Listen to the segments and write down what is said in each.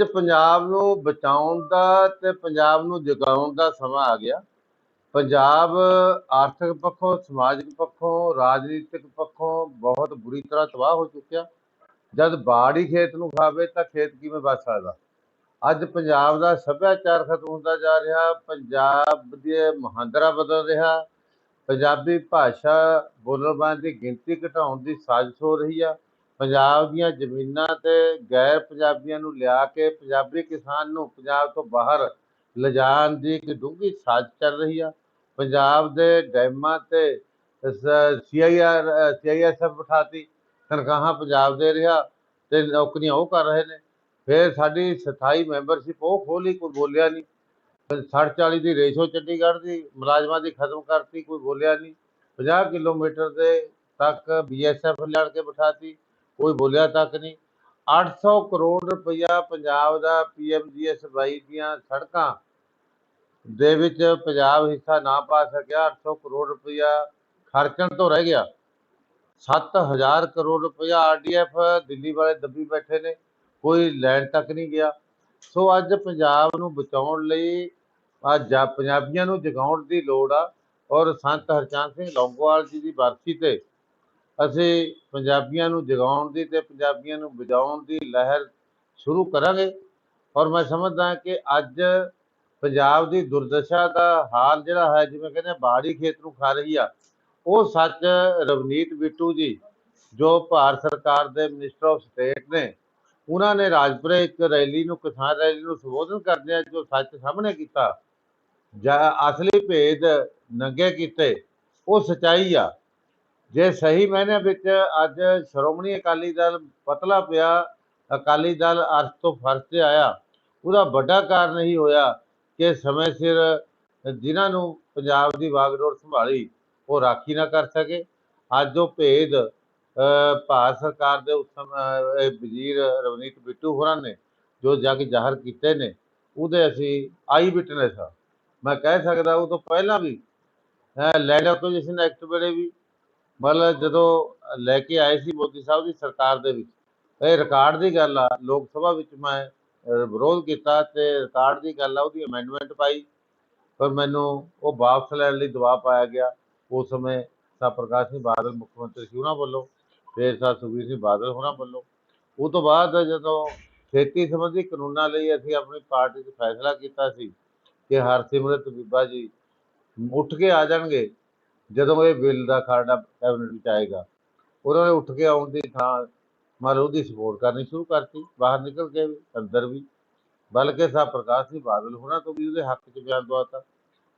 ਅੱਜ ਪੰਜਾਬ ਨੂੰ ਬਚਾਉਣ ਦਾ ਤੇ ਪੰਜਾਬ ਨੂੰ ਜਗਾਉਣ ਦਾ ਸਮਾਂ ਆ ਗਿਆ। ਪੰਜਾਬ ਆਰਥਿਕ ਪੱਖੋਂ, ਸਮਾਜਿਕ ਪੱਖੋਂ, ਰਾਜਨੀਤਿਕ ਪੱਖੋਂ ਬਹੁਤ ਬੁਰੀ ਤਰ੍ਹਾਂ ਤਬਾਹ ਹੋ ਚੁੱਕਿਆ। ਜਦ ਬਾੜ ਹੀ ਖੇਤ ਨੂੰ ਖਾਵੇ ਤਾਂ ਖੇਤ ਕਿਵੇਂ ਬਚ ਸਕਦਾ? ਅੱਜ ਪੰਜਾਬ ਦਾ ਸੱਭਿਆਚਾਰ ਖਤਮ ਹੁੰਦਾ ਜਾ ਰਿਹਾ। ਪੰਜਾਬ ਦੇ ਮਹਾਂਦਰਾ ਬਦਲ ਰਿਹਾ। ਪੰਜਾਬੀ ਭਾਸ਼ਾ ਬੋਲਣ ਵਾਲਿਆਂ ਦੀ ਗਿਣਤੀ ਘਟਾਉਣ ਦੀ ਸਾਜ਼ਿਸ਼ ਹੋ ਰਹੀ ਆ। ਪੰਜਾਬ ਦੀਆਂ ਜ਼ਮੀਨਾਂ ਤੇ ਗੈਰ ਪੰਜਾਬੀਆਂ ਨੂੰ ਲਿਆ ਕੇ ਪੰਜਾਬੀ ਕਿਸਾਨ ਨੂੰ ਪੰਜਾਬ ਤੋਂ ਬਾਹਰ ਲਿਜਾਣ ਦੀ ਇੱਕ ਡੂੰਘੀ ਸਾਜ਼ਿਸ਼ ਚੱਲ ਰਹੀ ਆ। ਪੰਜਾਬ ਦੇ ਡੈਮਾਂ ਤੇ ਸੀਆਈਆਰ, ਸੀਆਈਐਸਐਫ ਬਿਠਾਤੀ, ਤਨਖਾਹਾਂ ਪੰਜਾਬ ਦੇ ਰਿਹਾ ਤੇ ਨੌਕਰੀਆਂ ਉਹ ਕਰ ਰਹੇ ਨੇ। ਫਿਰ ਸਾਡੀ ਸਥਾਈ ਮੈਂਬਰਸ਼ਿਪ ਉਹ ਖੋਲੀ, ਕੋਈ ਬੋਲਿਆ ਨਹੀਂ। 60 40 ਦੀ ਰੇਸ਼ੋ ਚੰਡੀਗੜ੍ਹ ਦੀ, ਮੁਲਾਜ਼ਮਾਂ ਦੀ ਖਤਮ ਕਰਤੀ, ਕੋਈ ਬੋਲਿਆ ਨਹੀਂ। 50 ਕਿਲੋਮੀਟਰ ਦੇ ਤੱਕ ਬੀਐਸਐਫ ਲੜ ਕੇ ਬਿਠਾਤੀ। ਕੋਈ ਬੋਲਿਆ ਤੱਕ ਨਹੀਂ। 800 ਕਰੋੜ ਰੁਪਇਆ ਪੰਜਾਬ ਦਾ ਪੀਐਮਜੀਐਸ 22 ਦੀਆਂ ਸੜਕਾਂ ਦੇ ਵਿੱਚ ਪੰਜਾਬ ਹਿੱਸਾ ਨਾ ਪਾ ਸਕਿਆ। 800 ਕਰੋੜ ਰੁਪਇਆ ਖਰਚਣ ਤੋਂ ਰਹਿ ਗਿਆ। 7000 ਕਰੋੜ ਰੁਪਇਆ ਆਰਡੀਐਫ ਦਿੱਲੀ ਵਾਲੇ ਦੱਬੀ ਬੈਠੇ ਨੇ। ਕੋਈ ਲੈਣ ਤੱਕ ਨਹੀਂ ਗਿਆ। ਸੋ ਅੱਜ ਪੰਜਾਬ ਨੂੰ ਬਚਾਉਣ ਲਈ ਅੱਜ ਪੰਜਾਬੀਆਂ ਨੂੰ ਜਗਾਉਣ ਦੀ ਲੋੜ ਆ। ਔਰ ਸੰਤ ਹਰਚੰਦ ਸਿੰਘ ਲੌਂਗੋਵਾਲ ਜੀ ਦੀ ਬਰਸੀ ਤੇ ਅਸੀਂ ਪੰਜਾਬੀਆਂ ਨੂੰ ਜਗਾਉਣ ਦੀ ਤੇ ਪੰਜਾਬੀਆਂ ਨੂੰ ਬਚਾਉਣ ਦੀ ਲਹਿਰ ਸ਼ੁਰੂ ਕਰਾਂਗੇ। ਔਰ ਮੈਂ ਸਮਝਦਾ ਕਿ ਅੱਜ ਪੰਜਾਬ ਦੀ ਦੁਰਦਸ਼ਾ ਦਾ ਹਾਲ ਜਿਹੜਾ ਹੈ ਜਿਵੇਂ ਕਹਿੰਦੇ ਆ, ਬਾੜੀ ਖੇਤ ਨੂੰ ਖਾ ਰਹੀ ਆ ਉਹ ਸੱਚ ਰਵਨੀਤ ਬਿੱਟੂ ਜੀ ਜੋ ਭਾਰਤ ਸਰਕਾਰ ਦੇ ਮਿਨਿਸਟਰ ਆਫ ਸਟੇਟ ਨੇ ਉਹਨਾਂ ਨੇ ਰਾਜਪੁਰੇ ਇੱਕ ਰੈਲੀ ਨੂੰ ਕਿਸਾਨ ਰੈਲੀ ਨੂੰ ਸੰਬੋਧਨ ਕਰਦਿਆਂ ਜੋ ਸੱਚ ਸਾਹਮਣੇ ਕੀਤਾ। ਜਾਂ ਅਸਲੀ ਭੇਦ ਨੰਗੇ ਕੀਤੇ ਉਹ ਸਚਾਈ ਆ। ਜੇ ਸਹੀ ਮਾਇਨੇ ਵਿੱਚ ਅੱਜ ਸ਼੍ਰੋਮਣੀ ਅਕਾਲੀ ਦਲ ਪਤਲਾ ਪਿਆ, ਅਕਾਲੀ ਦਲ ਅਰਥ ਤੋਂ ਫਰਸ਼ ਤੇ ਆਇਆ। ਉਹਦਾ ਵੱਡਾ ਕਾਰਨ ਹੀ ਹੋਇਆ ਕਿ ਸਮੇਂ ਸਿਰ ਜਿਨ੍ਹਾਂ ਨੂੰ ਪੰਜਾਬ ਦੀ ਵਾਗਡੋਰ ਸੰਭਾਲੀ, ਉਹ ਰਾਖੀ ਨਾ ਕਰ ਸਕੇ। ਅੱਜ ਉਹ ਭੇਦ ਭਾਰਤ ਸਰਕਾਰ ਦੇ ਉਸ ਸਮੇਂ ਵਜ਼ੀਰ ਰਵਨੀਤ ਬਿੱਟੂ ਹੋਰਾਂ ਨੇ ਜੋ ਜਗ ਜ਼ਾਹਰ ਕੀਤੇ ਨੇ, ਉਹਦੇ ਅਸੀਂ ਆਈ ਵਿਟਨੈਸ ਆ। ਮੈਂ ਕਹਿ ਸਕਦਾ ਉਹ ਤੋਂ ਪਹਿਲਾਂ ਵੀ ਲੈਂਡ ਐਕੁਜੀਸ਼ਨ ਐਕਟ ਵੇਲੇ ਵੀ ਮਤਲਬ ਜਦੋਂ ਲੈ ਕੇ ਆਏ ਸੀ ਮੋਦੀ ਸਾਹਿਬ ਦੀ ਸਰਕਾਰ ਦੇ ਵਿੱਚ, ਇਹ ਰਿਕਾਰਡ ਦੀ ਗੱਲ ਆ, ਲੋਕ ਸਭਾ ਵਿੱਚ ਮੈਂ ਵਿਰੋਧ ਕੀਤਾ ਤੇ ਰਿਕਾਰਡ ਦੀ ਗੱਲ ਆ, ਉਹਦੀ ਅਮੈਂਡਮੈਂਟ ਪਾਈ। ਪਰ ਮੈਨੂੰ ਉਹ ਵਾਪਸ ਲੈਣ ਲਈ ਦਬਾਅ ਪਾਇਆ ਗਿਆ। ਉਸ ਸਮੇਂ ਸਾ ਪ੍ਰਕਾਸ਼ ਸਿੰਘ ਬਾਦਲ ਮੁੱਖ ਮੰਤਰੀ ਸੀ ਉਹਨਾਂ ਵੱਲੋਂ, ਫਿਰ ਸਾ ਸੁਖਬੀਰ ਸਿੰਘ ਬਾਦਲ ਉਹਨਾਂ ਵੱਲੋਂ। ਉਹ ਤੋਂ ਬਾਅਦ ਜਦੋਂ ਖੇਤੀ ਸੰਬੰਧੀ ਕਾਨੂੰਨਾਂ ਲਈ ਅਸੀਂ ਆਪਣੀ ਪਾਰਟੀ 'ਚ ਫੈਸਲਾ ਕੀਤਾ ਸੀ ਕਿ ਹਰਸਿਮਰਤ ਬੀਬਾ ਜੀ ਉੱਠ ਕੇ ਆ ਜਾਣਗੇ ਜਦੋਂ ਇਹ ਬਿੱਲ ਦਾ ਖਰੜਾ ਕੈਬਨਿਟ ਵਿੱਚ ਆਏਗਾ ਉਹਨਾਂ ਨੇ ਉੱਠ ਕੇ ਆਉਣ ਦੀ ਥਾਂ ਮਤਲਬ ਉਹਦੀ ਸਪੋਰਟ ਕਰਨੀ ਸ਼ੁਰੂ ਕਰਤੀ, ਬਾਹਰ ਨਿਕਲ ਕੇ ਵੀ, ਅੰਦਰ ਵੀ। ਬਲਕਿ ਸਾ ਪ੍ਰਕਾਸ਼ ਸਿੰਘ ਬਾਦਲ ਹੋਰਾਂ ਤੋਂ ਵੀ ਉਹਦੇ ਹੱਕ 'ਚ ਬਿਆਨ ਦਵਾਤਾ।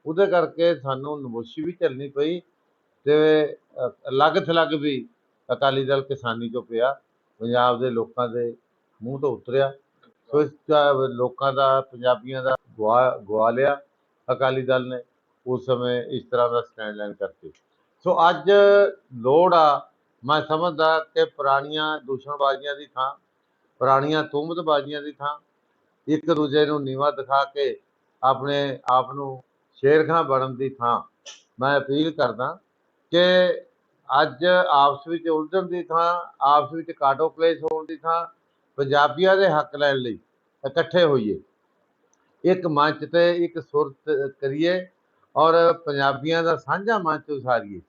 ਉਹਦੇ ਕਰਕੇ ਸਾਨੂੰ ਨਮੋਸ਼ੀ ਵੀ ਝੱਲਣੀ ਪਈ ਤੇ ਅਲੱਗ ਥਲੱਗ ਵੀ ਅਕਾਲੀ ਦਲ ਕਿਸਾਨੀ ਚੋਂ ਪਿਆ, ਪੰਜਾਬ ਦੇ ਲੋਕਾਂ ਦੇ ਮੂੰਹ ਤੋਂ ਉਤਰਿਆ। ਸੋ ਲੋਕਾਂ ਦਾ, ਪੰਜਾਬੀਆਂ ਦਾ ਗਵਾ ਗਵਾ ਲਿਆ ਅਕਾਲੀ ਦਲ ਨੇ। ਉਸ ਸਮੇਂ ਇਸ ਤਰ੍ਹਾਂ ਦਾ ਸਟੈਂਡ ਲੈਣ ਕਰਕੇ। ਸੋ ਅੱਜ ਲੋੜ ਆ, ਮੈਂ ਸਮਝਦਾ ਕਿ ਪੁਰਾਣੀਆਂ ਦੂਸ਼ਣਬਾਜ਼ੀਆਂ ਦੀ ਥਾਂ, ਪੁਰਾਣੀਆਂ ਤੁਹਮਤਬਾਜ਼ੀਆਂ ਦੀ ਥਾਂ, ਇੱਕ ਦੂਜੇ ਨੂੰ ਨੀਵਾ ਦਿਖਾ ਕੇ ਆਪਣੇ ਆਪ ਨੂੰ ਸ਼ੇਰਖਾਂ ਬਣਨ ਦੀ ਥਾਂ, ਮੈਂ ਅਪੀਲ ਕਰਦਾ ਕਿ ਅੱਜ ਆਪਸ ਵਿੱਚ ਉਲਝਣ ਦੀ ਥਾਂ, ਆਪਸ ਵਿੱਚ ਕਾਟੋ ਕਲੇਸ਼ ਹੋਣ ਦੀ ਥਾਂ, ਪੰਜਾਬੀਆਂ ਦੇ ਹੱਕ ਲੈਣ ਲਈ ਇਕੱਠੇ ਹੋਈਏ। ਇੱਕ ਮੰਚ ਤੇ ਇੱਕ ਸੁਰਤ ਕਰੀਏ ਔਰ ਪੰਜਾਬੀਆਂ ਦਾ ਸਾਂਝਾ ਮੰਚ ਉਸਾਰੀਏ।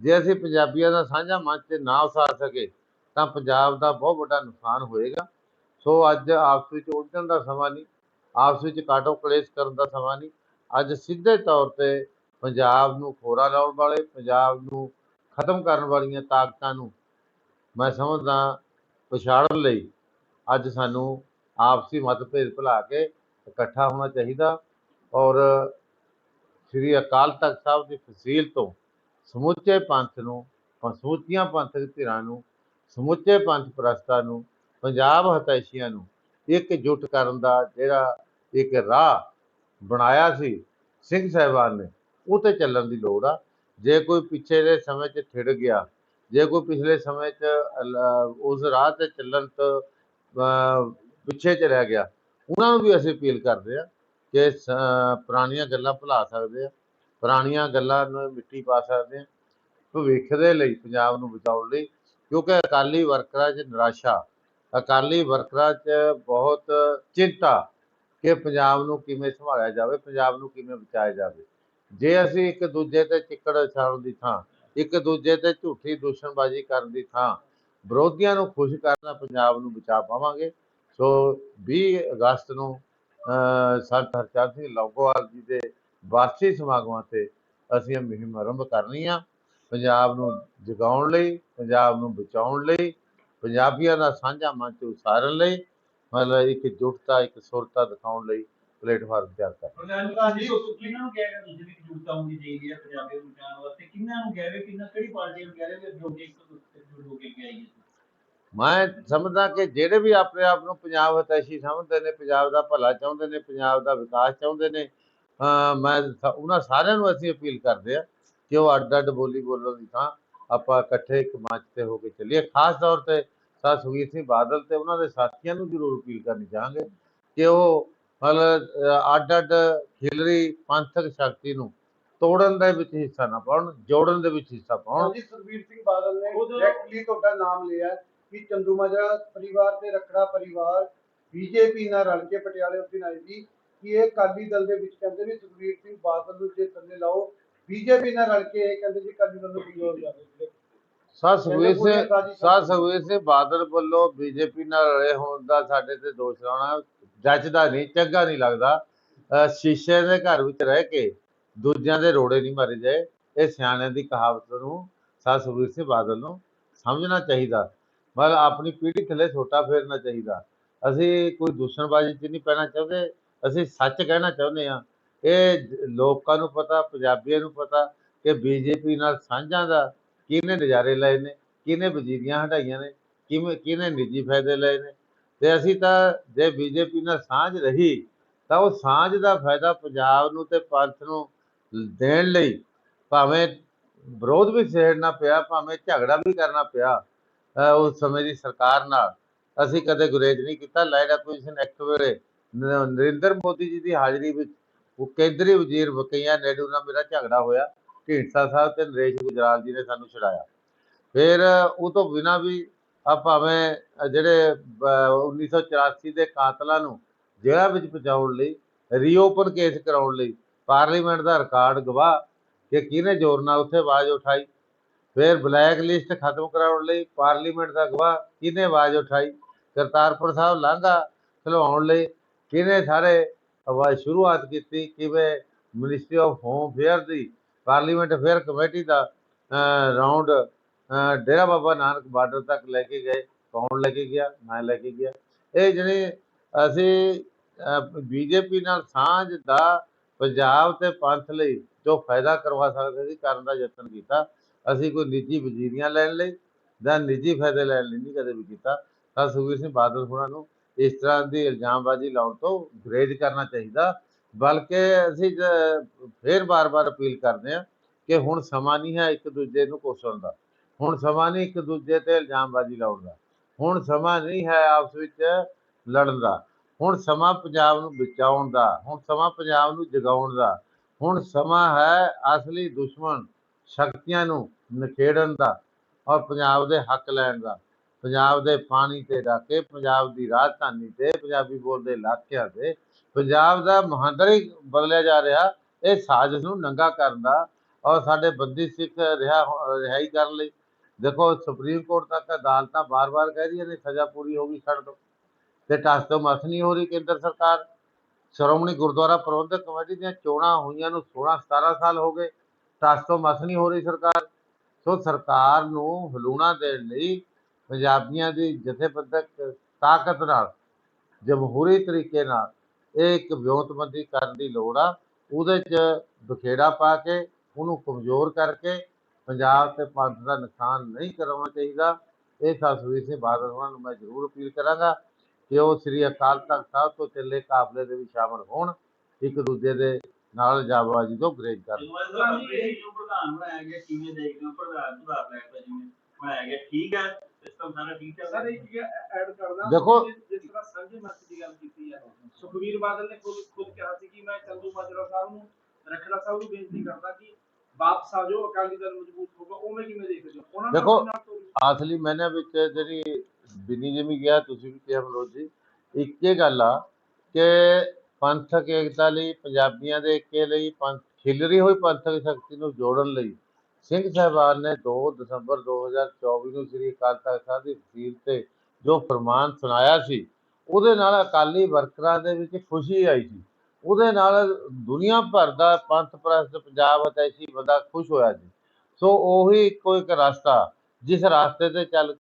ਜੇ ਅਸੀਂ ਪੰਜਾਬੀਆਂ ਦਾ ਸਾਂਝਾ ਮੰਚ ਨਾ ਉਸਾਰ ਸਕੇ, ਤਾਂ ਪੰਜਾਬ ਦਾ ਬਹੁਤ ਵੱਡਾ ਨੁਕਸਾਨ ਹੋਏਗਾ। ਸੋ ਅੱਜ ਆਪਸ ਵਿੱਚ ਉਲਝਣ ਦਾ ਸਮਾਂ ਨਹੀਂ, ਆਪਸ ਵਿੱਚ ਕਾਟੋ ਕਲੇਸ਼ ਕਰਨ ਦਾ ਸਮਾਂ ਨਹੀਂ। ਅੱਜ ਸਿੱਧੇ ਤੌਰ ਤੇ ਪੰਜਾਬ ਨੂੰ ਖੋਰਾ ਲਾਉਣ ਵਾਲੇ, ਪੰਜਾਬ ਨੂੰ ਖਤਮ ਕਰਨ ਵਾਲੀਆਂ ਤਾਕਤਾਂ ਨੂੰ ਮੈਂ ਸਮਝਦਾ ਪਛਾੜਨ ਲਈ ਅੱਜ ਸਾਨੂੰ ਆਪਸੀ ਮਤਭੇਦ ਭੁਲਾ ਕੇ ਇਕੱਠਾ ਹੋਣਾ ਚਾਹੀਦਾ। ਔਰ ਸ੍ਰੀ ਅਕਾਲ ਤਖਤ ਸਾਹਿਬ ਦੀ ਫਸੀਲ ਤੋਂ ਸਮੁੱਚੇ ਪੰਥ ਨੂੰ ਸਮੁੱਚੀਆਂ ਪੰਥਕ ਧਿਰਾਂ ਨੂੰ, ਸਮੁੱਚੇ ਪੰਥ ਪ੍ਰਸਤਾਂ ਨੂੰ, ਪੰਜਾਬ ਹਤੈਸ਼ੀਆਂ ਨੂੰ ਇਕਜੁੱਟ ਕਰਨ ਦਾ ਜਿਹੜਾ ਇੱਕ ਰਾਹ ਬਣਾਇਆ ਸੀ ਸਿੰਘ ਸਾਹਿਬਾਨ ਨੇ, ਉਹ ਤੇ ਚੱਲਣ ਦੀ ਲੋੜ ਆ। ਜੇ ਕੋਈ ਪਿੱਛੇ ਦੇ ਸਮੇਂ 'ਚ ਠਿੜ ਗਿਆ, ਜੇ ਕੋਈ ਪਿਛਲੇ ਸਮੇਂ 'ਚ ਉਸ ਰਾਹ ਤੇ ਚੱਲਣ ਤੋਂ ਪਿੱਛੇ ਚ ਰਹਿ ਗਿਆ, ਉਹਨਾਂ ਨੂੰ ਵੀ ਅਸੀਂ ਅਪੀਲ ਕਰਦੇ ਆ ਕਿ ਸ- ਪੁਰਾਣੀਆਂ ਗੱਲਾਂ ਭੁਲਾ ਸਕਦੇ ਆ, ਪੁਰਾਣੀਆਂ ਗੱਲਾਂ ਨੂੰ ਮਿੱਟੀ ਪਾ ਸਕਦੇ ਆ ਭਵਿੱਖ ਦੇ ਲਈ, ਪੰਜਾਬ ਨੂੰ ਬਚਾਉਣ ਲਈ, ਕਿਉਂਕਿ ਅਕਾਲੀ ਵਰਕਰਾਂ 'ਚ ਨਿਰਾਸ਼ਾ, ਅਕਾਲੀ ਵਰਕਰਾਂ 'ਚ ਬਹੁਤ ਚਿੰਤਾ ਕਿ ਪੰਜਾਬ ਨੂੰ ਕਿਵੇਂ ਸੰਭਾਲਿਆ ਜਾਵੇ, ਪੰਜਾਬ ਨੂੰ ਕਿਵੇਂ ਬਚਾਇਆ ਜਾਵੇ। ਜੇ ਅਸੀਂ ਇੱਕ ਦੂਜੇ ਤੇ ਚਿੱਕੜ ਛਾਉਣ ਦੀ ਥਾਂ, ਇੱਕ ਦੂਜੇ ਤੇ ਝੂਠੀ ਦੂਸ਼ਣਬਾਜ਼ੀ ਕਰਨ ਦੀ ਥਾਂ, ਵਿਰੋਧੀਆਂ ਨੂੰ ਖੁਸ਼ ਕਰਨਾ ਪੰਜਾਬ ਨੂੰ ਬਚਾ ਪਾਵਾਂਗੇ। ਸੋ 20 ਅਗਸਤ ਨੂੰ ਸੰਤ ਹਰਚੰਦ ਸਿੰਘ ਲੌਂਗੋਵਾਲ ਜੀ ਦੇ ਵਾਰਸੀ ਸਮਾਗਮਾਂ ਤੇ ਅਸੀਂ ਇਹ ਮੁਹਿੰਮ ਆਰੰਭ ਕਰਨੀ ਆ। ਪੰਜਾਬ ਨੂੰ ਜਗਾਉਣ ਲਈ, ਪੰਜਾਬ ਨੂੰ ਬਚਾਉਣ ਲਈ, ਪੰਜਾਬੀਆਂ ਦਾ ਸਾਂਝਾ ਮੰਚ ਉਸਾਰਨ ਲਈ, ਮਤਲਬ ਇੱਕ ਜੁਟਤਾ, ਇੱਕ ਸੁਰਤਾ ਦਿਖਾਉਣ ਲਈ ਪਲੇਟਫਾਰਮ ਤਿਆਰ ਕਰ ਪ੍ਰਧਾਨ ਜੀ ਉਸ ਕਿਹਨਾਂ ਨੂੰ ਕਹਿ ਰਹੇ ਤੁਸੀਂ ਵੀ ਹੋਣੀ ਚਾਹੀਦੀ ਹੈ ਪੰਜਾਬੀ ਨੂੰ ਜਾਣ ਵਾਸਤੇ? ਕਿਹਨਾਂ ਨੂੰ ਕਹਿ ਰਹੇ ਕਿੰਨਾ ਕਿਹੜੀ ਪਾਰਟੀ ਨੂੰ ਕਹਿ ਰਹੇ ਜੋ ਕਿ ਇੱਕ ਦੂਸਰੇ ਨੂੰ ਜੁੜ ਕੇ ਆਈਏ ਮੈਂ ਸਮਝਦਾ ਕਿ ਜਿਹੜੇ ਵੀ ਆਪਣੇ ਆਪ ਨੂੰ ਪੰਜਾਬ ਹਿਤੈਸ਼ੀ ਸਮਝਦੇ ਨੇ ਪੰਜਾਬ ਦਾ ਭਲਾ ਚਾਹੁੰਦੇ ਨੇ ਪੰਜਾਬ ਦਾ ਵਿਕਾਸ ਚਾਹੁੰਦੇ ਨੇ ਮੈਂ ਉਹਨਾਂ ਸਾਰਿਆਂ ਨੂੰ ਅਸੀਂ ਅਪੀਲ ਕਰਦੇ ਆ ਕਿ ਉਹ ਅੱਡ ਅੱਡ ਬੋਲੀ ਬੋਲਣ ਦੀ ਥਾਂ ਆਪਾਂ ਇਕੱਠੇ ਇੱਕ ਮੰਚ ਤੇ ਹੋ ਕੇ ਚੱਲੀਏ। ਖਾਸ ਤੌਰ ਤੇ ਸਰ ਸੁਖਬੀਰ ਸਿੰਘ ਬਾਦਲ ਤੇ ਉਹਨਾਂ ਦੇ ਸਾਥੀਆਂ ਨੂੰ ਜ਼ਰੂਰ ਅਪੀਲ ਕਰਨੀ ਚਾਹਾਂਗੇ ਕਿ ਉਹ ਮਤਲਬ ਅੱਡ ਅੱਡ ਖਿਲਰੀ ਪੰਥਕ ਸ਼ਕਤੀ ਨੂੰ ਤੋੜਨ ਦੇ ਵਿੱਚ ਹਿੱਸਾ ਨਾ ਪਾਉਣ ਜੋੜਨ ਦੇ ਵਿੱਚ ਹਿੱਸਾ ਪਾਉਣ। ਜੀ ਸੁਖਬੀਰ ਸਿੰਘ ਬਾਦਲ ਨੇ ਡਾਇਰੈਕਟਲੀ ਤੁਹਾਡਾ ਨਾਮ ਲਿਆ। ਹੈ ਕਿ ਚੰਦੂਮਾਜਰਾ ਪਰਿਵਾਰ ਤੇ ਰਖੜਾ ਪਰਿਵਾਰ ਬੀਜੇਪੀ ਨਾਲ ਰਲ ਕੇ ਪਟਿਆਲੇ ਉਸ ਦਿਨ ਆਈ ਸੀ ਕਿ ਇਹ ਅਕਾਲੀ ਦਲ ਦੇ ਵਿੱਚ ਕਹਿੰਦੇ ਵੀ ਸੁਖਬੀਰ ਸਿੰਘ ਬਾਦਲ ਨੂੰ ਜੇ ਥੱਲੇ ਲਾਓ ਬੀਜੇਪੀ ਨਾਲ ਰਲ ਕੇ ਇਹ ਕਹਿੰਦੇ ਜੀ ਅਕਾਲੀ ਦਲ ਨੂੰ ਕਮਜ਼ੋਰ ਜਾਵੇ ਸਰ ਸੁਖਬੀਰ ਸਿੰਘ ਸਰ ਸੁਖਬੀਰ ਸਿੰਘ ਬਾਦਲ ਵੱਲੋਂ ਬੀਜੇਪੀ ਨਾਲ ਰਲੇ ਹੋਣ ਦਾ ਸਾਡੇ ਤੇ ਦੋਸ਼ ਲਾਉਣਾ ਜੱਜਦਾ ਨਹੀਂ ਚੰਗਾ ਨਹੀਂ ਲੱਗਦਾ। ਸ਼ੀਸ਼ੇ ਦੇ ਘਰ ਵਿੱਚ ਰਹਿ ਕੇ ਦੂਜਿਆਂ ਦੇ ਰੋੜੇ ਨਹੀਂ ਮਾਰੇ ਜਾਏ ਇਹ ਸਿਆਣਿਆਂ ਦੀ ਕਹਾਵਤ ਨੂੰ ਸਰ ਸੁਖਬੀਰ ਸਿੰਘ ਬਾਦਲ ਨੂੰ ਸਮਝਣਾ ਚਾਹੀਦਾ। ਮਤਲਬ ਆਪਣੀ ਪੀੜ੍ਹੀ ਥੱਲੇ ਛੋਟਾ ਫੇਰਨਾ ਚਾਹੀਦਾ। ਅਸੀਂ ਕੋਈ ਦੂਸ਼ਣਬਾਜ਼ੀ 'ਚ ਨਹੀਂ ਪੈਣਾ ਚਾਹੁੰਦੇ, ਅਸੀਂ ਸੱਚ ਕਹਿਣਾ ਚਾਹੁੰਦੇ ਹਾਂ। ਇਹ ਲੋਕਾਂ ਨੂੰ ਪਤਾ, ਪੰਜਾਬੀਆਂ ਨੂੰ ਪਤਾ ਕਿ ਬੀਜੇਪੀ ਨਾਲ ਸਾਂਝਾਂ ਦਾ ਕਿਹਨੇ ਨਜ਼ਾਰੇ ਲਏ ਨੇ, ਕਿਹਨੇ ਵਜ਼ੀਰੀਆਂ ਹਟਾਈਆਂ ਨੇ, ਕਿਵੇਂ, ਕਿਹਨੇ ਨਿੱਜੀ ਫਾਇਦੇ ਲਏ ਨੇ। ਤੇ ਅਸੀਂ ਤਾਂ ਜੇ ਬੀਜੇਪੀ ਨਾਲ ਸਾਂਝ ਰਹੀ, ਤਾਂ ਉਹ ਸਾਂਝ ਦਾ ਫਾਇਦਾ ਪੰਜਾਬ ਨੂੰ ਤੇ ਪੰਥ ਨੂੰ ਦੇਣ ਲਈ ਭਾਵੇਂ ਵਿਰੋਧ ਵੀ ਸਹਿਣਾ ਪਿਆ, ਭਾਵੇਂ ਝਗੜਾ ਵੀ ਕਰਨਾ ਪਿਆ। ਉਸ ਸਮੇਂ ਦੀ ਸਰਕਾਰ ਨਾਲ। ਅਸੀਂ ਕਦੇ ਗੁਰੇਜ਼ ਨਹੀਂ ਕੀਤਾ। ਲਾਈਟ ਐਕੁਜੀਸ਼ਨ ਐਕਟ ਵੇਲੇ ਨਰਿੰਦਰ ਮੋਦੀ ਜੀ ਦੀ ਹਾਜ਼ਰੀ ਵਿੱਚ ਉਹ ਕੇਂਦਰੀ ਵਜ਼ੀਰ ਵਕਈਆ ਨਹਿਰੂ ਨਾਲ ਮੇਰਾ ਝਗੜਾ ਹੋਇਆ। ਢੀਂਡਸਾ ਸਾਹਿਬ ਤੇ ਨਰੇਸ਼ ਗੁਜਰਾਲ ਜੀ ਨੇ ਸਾਨੂੰ ਛੁਡਾਇਆ। ਫਿਰ ਉਹ ਤੋਂ ਬਿਨਾਂ ਵੀ ਆ ਭਾਵੇਂ ਅ ਜਿਹੜੇ ਬ- 1984 ਦੇ ਕਾਤਲਾਂ ਨੂੰ ਜੇਲ੍ਹਾਂ ਵਿੱਚ ਪਹੁੰਚਾਉਣ ਲਈ, ਰੀਓਪਨ ਕੇਸ ਕਰਾਉਣ ਲਈ ਪਾਰਲੀਮੈਂਟ ਦਾ ਰਿਕਾਰਡ ਗਵਾਹ ਕਿ ਕਿਹਨੇ ਜ਼ੋਰ ਨਾਲ ਉੱਥੇ ਆਵਾਜ਼ ਉਠਾਈ। ਫਿਰ ਬਲੈਕ ਲਿਸਟ ਖਤਮ ਕਰਾਉਣ ਲਈ ਪਾਰਲੀਮੈਂਟ ਦਾ ਗਵਾਹ ਕਿਹਨੇ ਆਵਾਜ਼ ਉਠਾਈ? ਕਰਤਾਰਪੁਰ ਸਾਹਿਬ ਲਾਂਘਾ ਖਲਵਾਉਣ ਲਈ ਕਿਹਨੇ ਸਾਰੇ ਆਵਾਜ਼ ਸ਼ੁਰੂਆਤ ਕੀਤੀ? ਕਿਵੇਂ ਮਿਨਿਸਟਰੀ ਆਫ ਹੋਮ ਅਫੇਅਰ ਦੀ ਪਾਰਲੀਮੈਂਟ ਅਫੇਅਰ ਕਮੇਟੀ ਦਾ ਰਾਉਂਡ ਡੇਰਾ ਬਾਬਾ ਨਾਨਕ ਬਾਰਡਰ ਤੱਕ ਲੈ ਕੇ ਗਏ, ਕੌਣ ਲੈ ਕੇ ਗਿਆ? ਮੈਂ ਲੈ ਕੇ ਗਿਆ। ਇਹ ਜਿਹੜੇ ਅਸੀਂ ਬੀਜੇਪੀ ਨਾਲ ਸਾਂਝ ਦਾ ਪੰਜਾਬ ਤੇ ਪੰਥ ਲਈ ਜੋ ਫਾਇਦਾ ਕਰਵਾ ਸਕਦੇ ਸੀ, ਕਰਨ ਦਾ ਯਤਨ ਕੀਤਾ। ਅਸੀਂ ਕੋਈ ਨਿੱਜੀ ਵਜ਼ੀਰੀਆਂ ਲੈਣ ਲਈ ਜਾਂ ਨਿੱਜੀ ਫਾਇਦੇ ਲੈਣ ਲਈ ਨਹੀਂ ਕਦੇ ਵੀ ਕੀਤਾ, ਤਾਂ ਸੁਖਬੀਰ ਸਿੰਘ ਬਾਦਲ ਹੋਣਾ ਨੂੰ ਇਸ ਤਰ੍ਹਾਂ ਦੀ ਇਲਜ਼ਾਮਬਾਜ਼ੀ ਲਾਉਣ ਤੋਂ ਗੁਰੇਜ਼ ਕਰਨਾ ਚਾਹੀਦਾ। ਬਲਕਿ ਅਸੀਂ ਜ- ਫੇਰ ਬਾਰ-ਬਾਰ ਅਪੀਲ ਕਰਦੇ ਹਾਂ ਕਿ ਹੁਣ ਸਮਾਂ ਨਹੀਂ ਹੈ ਇੱਕ ਦੂਜੇ ਨੂੰ ਕੋਸਣ ਦਾ। ਹੁਣ ਸਮਾਂ ਨਹੀਂ ਇੱਕ ਦੂਜੇ ਤੇ ਇਲਜ਼ਾਮਬਾਜ਼ੀ ਲਾਉਣ ਦਾ। ਹੁਣ ਸਮਾਂ ਨਹੀਂ ਹੈ ਆਪਸ ਵਿੱਚ ਲੜਨ ਦਾ। ਹੁਣ ਸਮਾਂ ਪੰਜਾਬ ਨੂੰ ਬਚਾਉਣ ਦਾ। ਹੁਣ ਸਮਾਂ ਪੰਜਾਬ ਨੂੰ ਜਗਾਉਣ ਦਾ। ਹੁਣ ਸਮਾਂ ਹੈ ਅਸਲੀ ਦੁਸ਼ਮਣ ਸ਼ਕਤੀਆਂ ਨੂੰ ਨਖੇੜਨ ਦਾ ਔਰ ਪੰਜਾਬ ਦੇ ਹੱਕ ਲੈਣ ਦਾ। ਪੰਜਾਬ ਦੇ ਪਾਣੀ ਤੇ ਡਾਕੇ, ਪੰਜਾਬ ਦੀ ਰਾਜਧਾਨੀ ਤੇ, ਪੰਜਾਬੀ ਬੋਲਦੇ ਇਲਾਕਿਆਂ ਤੇ। ਪੰਜਾਬ ਦਾ ਮਹਾਂਦਰ ਹੀ ਬਦਲਿਆ ਜਾ ਰਿਹਾ, ਇਹ ਸਾਜ਼ਿਸ਼ ਨੂੰ ਨੰਗਾ ਕਰਨ ਦਾ ਔਰ ਸਾਡੇ ਬੰਦੀ ਸਿੱਖ ਰਿਹਾ, ਰਿਹਾਈ ਕਰਨ ਲਈ। ਦੇਖੋ, ਸੁਪਰੀਮ ਕੋਰਟ ਤੱਕ ਅਦਾਲਤਾਂ ਬਾਰ-ਬਾਰ ਕਹਿ ਰਹੀਆਂ ਨੇ, ਸਜ਼ਾ ਪੂਰੀ ਹੋ ਗਈ ਛੱਡ ਦਿਓ ਤੇ ਟਸ ਤੋਂ ਮਸ ਨਹੀਂ ਹੋ ਰਹੀ ਕੇਂਦਰ ਸਰਕਾਰ। ਸ਼੍ਰੋਮਣੀ ਗੁਰਦੁਆਰਾ ਪ੍ਰਬੰਧਕ ਕਮੇਟੀ ਦੀਆਂ ਚੋਣਾਂ ਹੋਈਆਂ ਨੂੰ 16 17 ਸਾਲ ਹੋ ਗਏ। ਟਸ ਤੋਂ ਮਸ ਨਹੀਂ ਹੋ ਰਹੀ ਸਰਕਾਰ। ਸੋ ਸਰਕਾਰ ਨੂੰ ਹਲੂਣਾ ਦੇਣ ਲਈ ਪੰਜਾਬੀਆਂ ਦੀ ਜਥੇਬੰਦਕ ਤਾਕਤ ਨਾਲ, ਜਮਹੂਰੀ ਤਰੀਕੇ ਨਾਲ ਇਹ ਇੱਕ ਵਿਉਂਤਬੰਦੀ ਕਰਨ ਦੀ ਲੋੜ ਆ। ਉਹਦੇ 'ਚ ਬਖੇੜਾ ਪਾ ਕੇ, ਉਹਨੂੰ ਕਮਜ਼ੋਰ ਕਰਕੇ ਪੰਜਾਬ ਤੇ ਪੰਥ ਦਾ ਨੁਕਸਾਨ ਨਹੀਂ ਕਰਾਉਣਾ ਚਾਹੀਦਾ। ਇਹ ਸਤਿਗੁਰੂ ਸਿੰਘ ਬਾਦਲ ਹੋਣਾ ਨੂੰ ਮੈਂ ਜ਼ਰੂਰ ਅਪੀਲ ਕਰਾਂਗਾ ਕਿ ਉਹ ਸ੍ਰੀ ਅਕਾਲ ਤਖਤ ਸਾਹਿਬ ਤੋਂ ਚੱਲੇ ਕਾਫਲੇ ਦੇ ਵਿੱਚ ਸ਼ਾਮਲ ਹੋਣ, ਇੱਕ ਦੂਜੇ ਦੇ ਨਾਲ ਜਾਬਾਜੀ ਤੋਂ ਗੁਰੇਜ਼ ਕਰਨ ਪ੍ਰਧਾਨ ਜੀ ਨੂੰ ਪ੍ਰਧਾਨ ਬਣਾਇਆ ਗਿਆ ਕਿਵੇਂ ਦੇਖਦੇ ਹੋ? ਪ੍ਰਧਾਨ ਸੁਧਾਰ ਲੈਤਾ ਜਿਵੇਂ ਬਣਾਇਆ ਗਿਆ ਠੀਕ ਹੈ? ਸਿਸਟਮ ਸਾਰਾ ਠੀਕ ਹੈ ਸਰ ਇੱਕ ਐਡ ਕਰਦਾ ਦੇਖੋ- ਜਿਸ ਤਰ੍ਹਾਂ ਸਾਂਝੇ ਮੰਚ ਦੀ ਗੱਲ ਕੀਤੀ ਹੈ। ਸੁਖਬੀਰ ਬਾਦਲ ਨੇ ਖੁਦ ਖੁਦ ਕਿਹਾ ਸੀ ਕਿ ਮੈਂ ਚੰਦੂ ਮਾਜਰਾ ਸਾਹਿਬ ਨੂੰ ਰਖੜਾ ਸਾਹਿਬ ਨੂੰ ਬੇਨਤੀ ਕਰਦਾ ਕਿ ਵਾਪਸ ਆ ਜਾਓ ਅਕਾਲੀ ਦਲ ਮਜ਼ਬੂਤ ਹੋਗਾ ਉਵੇਂ ਕਿਵੇਂ ਦੇਖਦੇ ਹੋ? ਉਹਨਾਂ ਦੇਖੋ, ਅਸਲੀ ਮੈਨੇ ਵਿੱਚ ਜਿਹੜੀ ਬਿਨੀ ਜੀ ਵੀ ਕਿਹਾ ਤੁਸੀਂ ਵੀ ਕਿਹਾ ਮਨੋਜ ਜੀ ਇੱਕ ਇਹ ਗੱਲ ਆ ਕਿ ਪੰਥਕ ਏਕਤਾ ਲਈ, ਪੰਜਾਬੀਆਂ ਦੇ ਏਕੇ ਲਈ, ਪੰਥ, ਖਿਲਰੀ ਹੋਈ ਪੰਥਕ ਸ਼ਕਤੀ ਨੂੰ ਜੋੜਨ ਲਈ ਸਿੰਘ ਸਾਹਿਬਾਨ ਨੇ 2 ਦਸੰਬਰ 2024 ਨੂੰ ਸ੍ਰੀ ਅਕਾਲ ਤਖਤ ਸਾਹਿਬ ਦੀ ਤਸਵੀਰ ਤੇ ਜੋ ਫਰਮਾਨ ਸੁਣਾਇਆ ਸੀ, ਉਹਦੇ ਨਾਲ ਅਕਾਲੀ ਵਰਕਰਾਂ ਦੇ ਵਿੱਚ ਖੁਸ਼ੀ ਆਈ ਸੀ। ਉਹਦੇ ਨਾਲ ਦੁਨੀਆ ਭਰ ਦਾ ਪੰਥ ਪ੍ਰਸਤ ਪੰਜਾਬ ਅਤੈਸ਼ੀ ਬੰਦਾ ਖੁਸ਼ ਹੋਇਆ ਸੀ। ਸੋ ਉਹੀ ਇੱਕੋ ਇੱਕ ਰਸਤਾ, ਜਿਸ ਰਸਤੇ ਤੇ ਚੱਲ